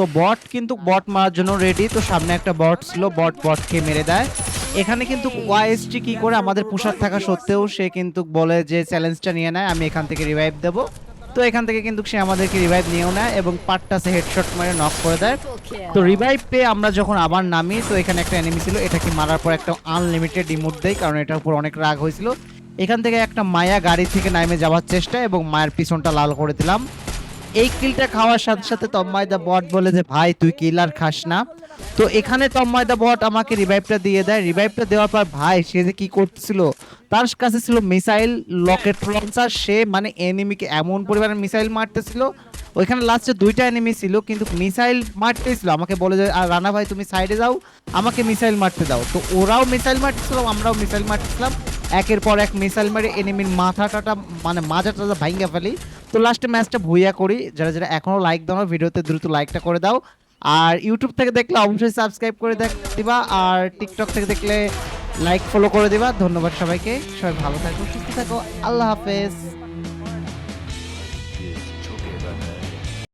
তো বট কিন্তু বট মারার জন্য রেডি তো সামনে একটা বট ছিল, বট বটকে মেরে দেয়। এখানে কিন্তু ওয়াইএসটি কি করে আমাদের পোশাক থাকা সত্ত্বেও সে কিন্তু বলে যে চ্যালেঞ্জটা নিয়ে নেয়, আমি এখান থেকে রিভাইভ দেব। তো এখান থেকে কিন্তু সে আমাদেরকে রিভাইভ নিয়েও নেয় এবং পাটটাসে হেডশট মারে নক করে দেয়। তো রিভাইভ পেয়ে আমরা যখন আবার নামি, তো এখানে একটা এনিমি ছিল, এটাকে মারার পর একটা আনলিমিটেড ইমোট দেয়, কারণ এটার উপর অনেক রাগ হয়েছিল। এখান থেকে একটা মায়া গাড়ি থেকে নামে যাওয়ার চেষ্টা এবং মায়ের পিছনটা লাল করে দিলাম। এই কিলটা খাওয়ার সাথে সাথে তম্মাইদা বট বলে যে, ভাই, তুই কিল আর খাস না। তো এখানে তম্মাইদা বট আমাকে রিভাইভটা দিয়ে দেয়। রিভাইভটা দেওয়ার পর, ভাই, সে যে কি করতেছিল? তার কাছে ছিল মিসাইল লকেট লঞ্চার সে মানে এনিমিকে এমন পরিমাণে মিসাইল মারতেছিল। ওইখানে লাস্টে দুইটা এনিমি ছিল, কিন্তু মিসাইল মারতেছিল। আমাকে বলে যে, "আর রানা ভাই, তুমি সাইডে যাও, আমাকে মিসাইল মারতে দাও। তো ওরাও মিসাইল মারতেছিল, আমরাও মিসাইল মারতেছিলাম। একের পর এক মিসাইল মেরে এনিমির মাথাটা মানে মাজাটা ভাঙ্গা ফেলি। তো লাস্টে ম্যাচটা ভুইয়া করি। যারা যারা এখনও লাইক দাও ভিডিওতে দ্রুত লাইকটা করে দাও। আর ইউটিউব থেকে দেখলে অবশ্যই সাবস্ক্রাইব করে দিবা। আর টিকটক থেকে দেখলে লাইক ফলো করে দিবা। ধন্যবাদ সবাইকে। সবাই ভালো থাকো, সুস্থ থাকো। আল্লাহ হাফেজ।